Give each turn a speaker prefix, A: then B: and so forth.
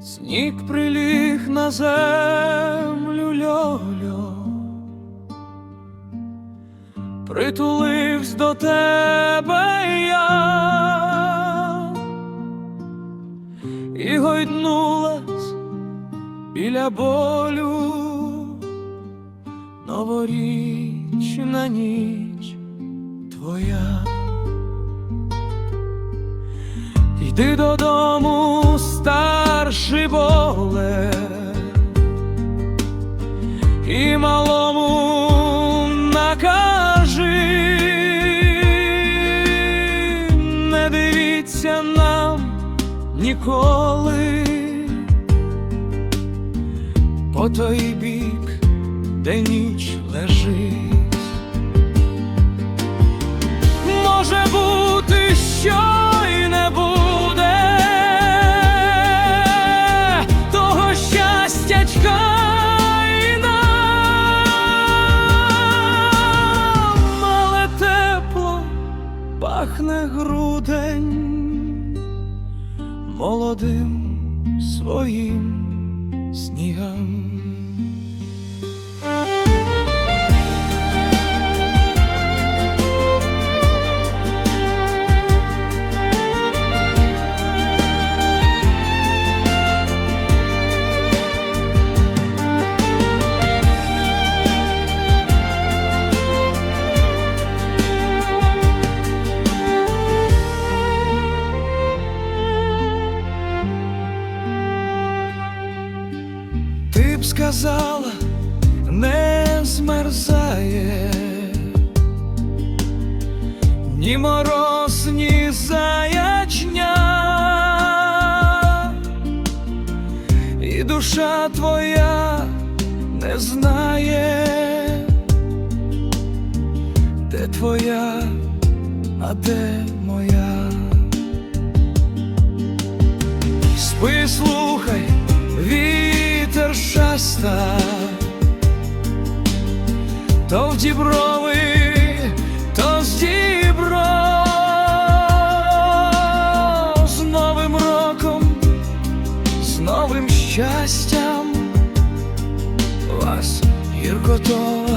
A: Снік приліг на землю льо-льо, притуливсь до тебе я, і гойднулась біля болю. Новорічна ніч твоя. Йди додому, боле, і малому накажи, не дивіться нам ніколи по той бік, де ніч лежить. Може бути, що пахне грудень молодим своїм снігам. Сказала, не змерзає, ні мороз, ні заячня, і душа твоя не знає, де твоя, а де моя. Спи, слухай, шаста, то в діброви, то з дібро, з новим роком, з новим щастям, вас, гіркото вас, любов.